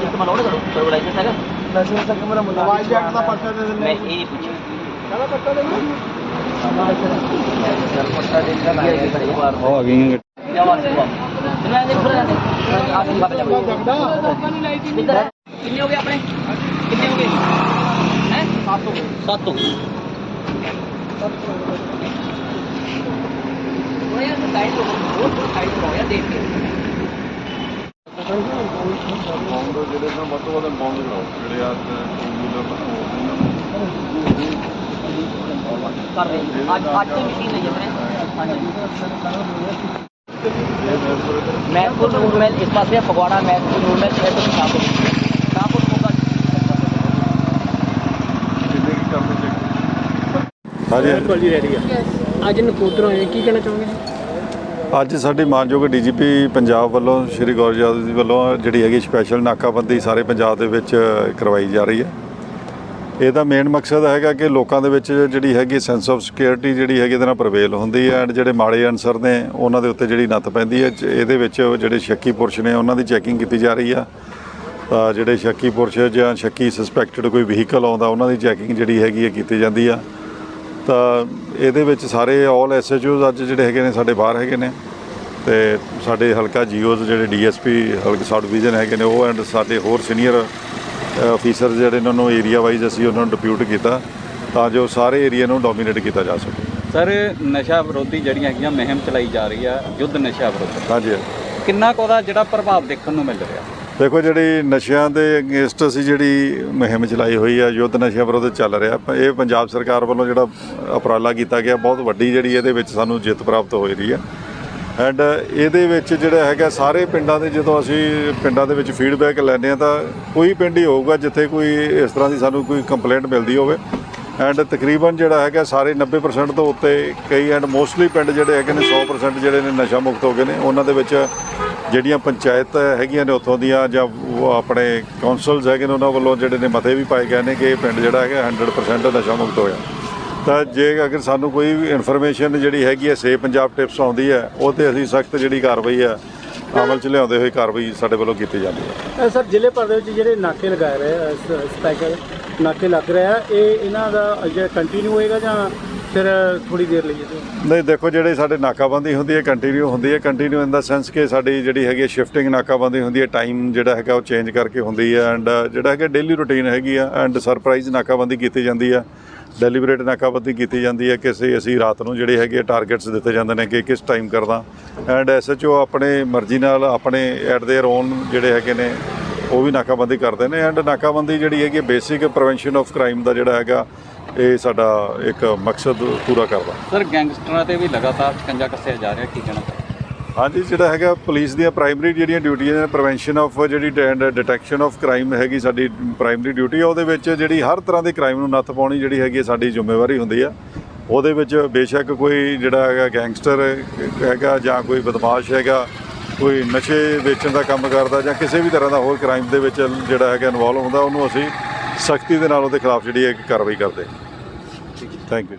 ਇੱਕ ਮਲੋੜ ਕਰੋ ਕੋਈ ਲਾਇਸੈਂਸ ਹੈਗਾ ਲਾਇਸੈਂਸ ਤੱਕ ਮੇਰਾ ਮੁੰਡਾ ਮੋਬਾਈਲ ਐਕਟ ਦਾ ਪਰਚਾ ਦੇ ਮੈਂ ਦਿੰਦੇ ਇਹ ਨਹੀਂ ਪੁੱਛਿਆ। ਕਾਹਦਾ ਪਰਚਾ ਦੇ ਦਿੰਦੇ ਉਹ ਆ ਗਈਆਂ ਜਵਾਬ ਸੇ ਮੈਂ ਦੇ ਫੁਰਾ ਦੇ ਆ ਕੇ ਬਾਬਾ ਜਾ ਜਗਦਾ ਕਿੱਧਰ ਹੈ? ਕਿੰਨੇ ਹੋ ਗਏ ਆਪਣੇ? ਕਿੰਨੇ ਹੋ ਗਏ? ਹੈ? 7 ਹੋ ਗਏ। 7 ਹੋ ਗਏ। ਉਹ ਯਾਰ ਸਾਈਡ ਹੋ ਗਏ ਉਹ ਸਾਈਡ ਹੋ ਜਿਹੜੇ ਨਾ ਮਤਲਬ ਉਹਦੇ ਬੌਂਡ ਕਰਾਓ ਜਿਹੜੇ ਆ ਟੂ ਵੀਲਰ ਕਰ ਰਹੇ ਅੱਜ ਅੱਜ ਤੋਂ ਮੀਟਿੰਗ ਲਈ ਆਪਣੇ ਮੈਥਪੁਰ ਨੂਰ ਮਹਿਲ ਇਸ ਪਾਸੇ ਫਗਵਾੜਾ ਮੈਥਪੁਰ ਨੂਰ ਮਹਿਲ ਇਹ ਤੋਂ ਸ਼ਾਮ ਨੂੰ ਸ਼ਾਮਪੁਰ ਹੋਗਾ ਕਿੰਨੇ ਕੀ ਕਰਦੇ ਜੀ ਰੈਡੀ ਆ ਅੱਜ ਨਕੋਦਰ ਆਏ ਕੀ ਕਹਿਣਾ ਚਾਹੋਗੇ? ਅੱਜ ਸਾਡੀ ਮਾਨਯੋਗ ਡੀਜੀਪੀ ਪੰਜਾਬ ਵੱਲੋਂ, ਸ਼੍ਰੀ ਗੌਰ ਯਾਦਵ ਜੀ ਵੱਲੋਂ ਜਿਹੜੀ ਹੈਗੀ ਸਪੈਸ਼ਲ ਨਾਕਾਬੰਦੀ ਸਾਰੇ ਪੰਜਾਬ ਦੇ ਵਿੱਚ ਕਰਵਾਈ ਜਾ ਰਹੀ ਹੈ। ਇਹਦਾ ਮੇਨ ਮਕਸਦ ਹੈਗਾ ਕਿ ਲੋਕਾਂ ਦੇ ਵਿੱਚ ਜਿਹੜੀ ਹੈਗੀ ਸੈਂਸ ਆਫ ਸਿਕਿਉਰਿਟੀ ਜਿਹੜੀ ਹੈਗੀ ਇਹਦੇ ਨਾਲ ਪ੍ਰਵੇਲ ਹੁੰਦੀ ਹੈ ਐਂਡ ਜਿਹੜੇ ਮਾੜੇ ਅਨਸਰ ਨੇ ਉਹਨਾਂ ਦੇ ਉੱਤੇ ਜਿਹੜੀ ਨੱਥ ਪੈਂਦੀ ਹੈ। ਇਹਦੇ ਵਿੱਚ ਜਿਹੜੇ ਸ਼ੱਕੀ ਪੁਰਸ਼ ਨੇ ਉਹਨਾਂ ਦੀ ਚੈਕਿੰਗ ਕੀਤੀ ਜਾ ਰਹੀ ਆ। ਜਿਹੜੇ ਸ਼ੱਕੀ ਪੁਰਸ਼ ਜਾਂ ਸ਼ੱਕੀ ਸਸਪੈਕਟਡ ਕੋਈ ਵਹੀਕਲ ਆਉਂਦਾ, ਉਹਨਾਂ ਦੀ ਚੈਕਿੰਗ ਜਿਹੜੀ ਹੈਗੀ ਹੈ ਕੀਤੀ ਜਾਂਦੀ ਆ। ਤਾਂ ਇਹਦੇ ਵਿੱਚ ਸਾਰੇ ਆਲ ਐਸਐਚਓਜ਼ ਅੱਜ ਜਿਹੜੇ ਹੈਗੇ ਨੇ ਸਾਡੇ ਬਾਹਰ ਹੈਗੇ ਨੇ ਤੇ ਸਾਡੇ ਹਲਕਾ ਜੀਓਜ਼ ਜਿਹੜੇ ਡੀਐਸਪੀ ਹਲਕਾ ਸਬ ਡਿਵੀਜ਼ਨ ਹੈਗੇ ਨੇ ਉਹ ਐਂਡ ਸਾਡੇ ਹੋਰ ਸੀਨੀਅਰ ਅਫੀਸਰ ਜਿਹੜੇ ਇਹਨਾਂ ਨੂੰ ਏਰੀਆ ਵਾਈਜ਼ ਅਸੀਂ ਉਹਨਾਂ ਨੂੰ ਡਿਪਿਊਟ ਕੀਤਾ ਤਾਂ ਜੋ ਸਾਰੇ ਏਰੀਆ ਨੂੰ ਡੋਮੀਨੇਟ ਕੀਤਾ ਜਾ ਸਕੇ। ਸਰ ਨਸ਼ਾ ਵਿਰੋਧੀ ਜਿਹੜੀਆਂ ਹੈਗੀਆਂ ਮੁਹਿੰਮ ਚਲਾਈ ਜਾ ਰਹੀ ਆ ਯੁੱਧ ਨਸ਼ਾ ਵਿਰੁੱਧ। ਹਾਂਜੀ। ਕਿੰਨਾ ਕੁ ਉਹਦਾ ਜਿਹੜਾ ਪ੍ਰਭਾਵ ਦੇਖਣ ਨੂੰ ਮਿਲ ਰਿਹਾ? ਦੇਖੋ ਜਿਹੜੀ ਨਸ਼ਿਆਂ ਦੇ ਅਗੇਂਸਟ ਅਸੀਂ ਜਿਹੜੀ ਮੁਹਿੰਮ ਚਲਾਈ ਹੋਈ ਆ, ਯੁੱਧ ਨਸ਼ਿਆਂ ਵਿਰੁੱਧ ਚੱਲ ਰਿਹਾ ਇਹ ਪੰਜਾਬ ਸਰਕਾਰ ਵੱਲੋਂ ਜਿਹੜਾ ਉਪਰਾਲਾ ਕੀਤਾ ਗਿਆ, ਬਹੁਤ ਵੱਡੀ ਜਿਹੜੀ ਇਹਦੇ ਵਿੱਚ ਸਾਨੂੰ ਜਿੱਤ ਪ੍ਰਾਪਤ ਹੋ ਰਹੀ ਹੈ ਐਂਡ ਇਹਦੇ ਵਿੱਚ ਜਿਹੜਾ ਹੈਗਾ ਸਾਰੇ ਪਿੰਡਾਂ ਦੇ ਜਦੋਂ ਅਸੀਂ ਪਿੰਡਾਂ ਦੇ ਵਿੱਚ ਫੀਡਬੈਕ ਲੈਂਦੇ ਆ, ਤਾਂ ਕੋਈ ਪਿੰਡ ਹੀ ਹੋਊਗਾ ਜਿੱਥੇ ਕੋਈ ਇਸ ਤਰ੍ਹਾਂ ਦੀ ਸਾਨੂੰ ਕੋਈ ਕੰਪਲੇਂਟ ਮਿਲਦੀ ਹੋਵੇ। ਐਂਡ ਤਕਰੀਬਨ ਜਿਹੜਾ ਹੈਗਾ ਸਾਰੇ 90% ਤੋਂ ਉੱਤੇ ਕਈ, ਐਂਡ ਮੋਸਟਲੀ ਪਿੰਡ ਜਿਹੜੇ ਹੈਗੇ ਨੇ 100% ਜਿਹੜੇ ਨੇ ਨਸ਼ਾ ਮੁਕਤ ਹੋ ਗਏ ਨੇ, ਉਹਨਾਂ ਦੇ ਵਿੱਚ ਜਿਹੜੀਆਂ ਪੰਚਾਇਤ ਹੈਗੀਆਂ ਨੇ ਉੱਥੋਂ ਦੀਆਂ ਜਾਂ ਆਪਣੇ ਕਾਉਂਸਲਸ ਹੈਗੇ ਨੇ ਉਹਨਾਂ ਵੱਲੋਂ ਜਿਹੜੇ ਨੇ ਮਤੇ ਵੀ ਪਾਏ ਗਏ ਨੇ ਕਿ ਇਹ ਪਿੰਡ ਜਿਹੜਾ ਹੈਗਾ 100% ਨਸ਼ਾ ਮੁਕਤ ਹੋਇਆ। ਤਾਂ ਜੇ ਅਗਰ ਸਾਨੂੰ ਕੋਈ ਵੀ ਇਨਫੋਰਮੇਸ਼ਨ ਜਿਹੜੀ ਹੈਗੀ ਹੈ ਸੇ ਪੰਜਾਬ ਟਿਪਸ ਆਉਂਦੀ ਹੈ, ਉਹ ਤੇ ਅਸੀਂ ਸਖਤ ਜਿਹੜੀ ਕਾਰਵਾਈ ਹੈ, ਅਮਲ ਚ ਲਿਆਉਂਦੇ ਹੋਏ ਕਾਰਵਾਈ ਸਾਡੇ ਵੱਲੋਂ ਕੀਤੀ ਜਾਂਦੀ ਹੈ। ਸਰ, ਜ਼ਿਲ੍ਹੇ ਭਰ ਦੇ ਵਿੱਚ ਜਿਹੜੇ ਨਾਕੇ ਲਗਾਏ ਰਹੇ ਸਪੈਕਰ ਨਾਕੇ ਲੱਗ ਰਿਹਾ ਇਹ ਇਹਨਾਂ ਦਾ ਜਿਹੜਾ ਕੰਟੀਨਿਊ ਹੋਏਗਾ ਜਾਂ ਫਿਰ ਥੋੜੀ ਦੇਰ ਲਈ ਇਹ ਨਹੀਂ ਦੇਖੋ ਜਿਹੜੇ ਸਾਡੇ ਨਾਕਾਬੰਦੀ ਹੁੰਦੀ ਹੈ ਕੰਟੀਨਿਊ ਹੁੰਦੀ ਹੈ ਕੰਟੀਨਿਊ ਇਨ ਦਾ ਸੈਂਸ ਕਿ ਸਾਡੀ ਜਿਹੜੀ ਹੈਗੀ ਸ਼ਿਫਟਿੰਗ ਨਾਕਾਬੰਦੀ ਹੁੰਦੀ ਹੈ ਟਾਈਮ ਜਿਹੜਾ ਹੈਗਾ ਉਹ ਚੇਂਜ ਕਰਕੇ ਹੁੰਦੀ ਹੈ ਐਂਡ ਜਿਹੜਾ ਹੈਗਾ ਡੇਲੀ ਰੁਟੀਨ ਹੈਗੀ ਆ ਐਂਡ ਸਰਪ੍ਰਾਈਜ਼ ਨਾਕਾਬੰਦੀ ਕੀਤੀ ਜਾਂਦੀ ਹੈ ਡੈਲੀਬਰੇਟ ਨਾਕਾਬੰਦੀ ਕੀਤੀ ਜਾਂਦੀ ਹੈ ਕਿਸੇ ਅਸੀਂ ਰਾਤ ਨੂੰ ਜਿਹੜੇ ਹੈਗੇ ਟਾਰਗੇਟਸ ਦਿੱਤੇ ਜਾਂਦੇ ਨੇ ਕਿ ਕਿਸ ਟਾਈਮ ਕਰਦਾ ਐਂਡ ਐਸਐਚਓ ਆਪਣੇ ਮਰਜ਼ੀ ਨਾਲ ਆਪਣੇ ਐਟ देयर ਓਨ ਜਿਹੜੇ ਹੈਗੇ ਨੇ ਉਹ ਵੀ ਨਾਕਾਬੰਦੀ ਕਰਦੇ ਨੇ ਐਂਡ ਨਾਕਾਬੰਦੀ ਜਿਹੜੀ ਹੈਗੀ ਬੇਸਿਕ ਪ੍ਰੀਵੈਂਸ਼ਨ ਆਫ ਕ੍ਰਾਈਮ ਦਾ ਜਿਹੜਾ ਹੈਗਾ ਇਹ ਸਾਡਾ ਇੱਕ ਮਕਸਦ ਪੂਰਾ ਕਰਦਾ। ਸਰ ਗੈਂਗਸਟਰਾਂ ਤੇ ਵੀ ਲਗਾਤਾਰ ਸ਼ਿਕੰਜਾ ਕੱਸਿਆ ਜਾ ਰਿਹਾ ਕੀ ਕਹਿਣਾ? ਹਾਂਜੀ ਜਿਹੜਾ ਹੈਗਾ ਪੁਲਿਸ ਦੀਆਂ ਪ੍ਰਾਇਮਰੀ ਜਿਹੜੀਆਂ ਡਿਊਟੀਆਂ ਨੇ ਪ੍ਰੀਵੈਂਸ਼ਨ ਆਫ ਜਿਹੜੀ ਡਿਟੈਕਸ਼ਨ ਆਫ ਕ੍ਰਾਈਮ ਹੈਗੀ ਸਾਡੀ ਪ੍ਰਾਇਮਰੀ ਡਿਊਟੀ ਆ ਉਹਦੇ ਵਿੱਚ ਜਿਹੜੀ ਹਰ ਤਰ੍ਹਾਂ ਦੇ ਕ੍ਰਾਈਮ ਨੂੰ ਨੱਥ ਪਾਉਣੀ ਜਿਹੜੀ ਹੈਗੀ ਸਾਡੀ ਜ਼ਿੰਮੇਵਾਰੀ ਹੁੰਦੀ ਆ। ਉਹਦੇ ਵਿੱਚ ਬੇਸ਼ੱਕ ਕੋਈ ਜਿਹੜਾ ਹੈਗਾ ਗੈਂਗਸਟਰ ਹੈਗਾ ਜਾਂ ਕੋਈ ਬਦਮਾਸ਼ ਹੈਗਾ ਕੋਈ ਨਸ਼ੇ ਵੇਚਣ ਦਾ ਕੰਮ ਕਰਦਾ ਜਾਂ ਕਿਸੇ ਵੀ ਤਰ੍ਹਾਂ ਦਾ ਹੋਰ ਕ੍ਰਾਈਮ ਦੇ ਵਿੱਚ ਜਿਹੜਾ ਹੈਗਾ ਇਨਵੋਲਵ ਹੁੰਦਾ ਉਹਨੂੰ ਅਸੀਂ ਸਖਤੀ ਦੇ ਨਾਲ ਉਹਦੇ ਖਿਲਾਫ ਜਿਹੜੀ ਹੈ ਕਾਰਵਾਈ ਕਰਦੇ ਥੈਂਕ ਯੂ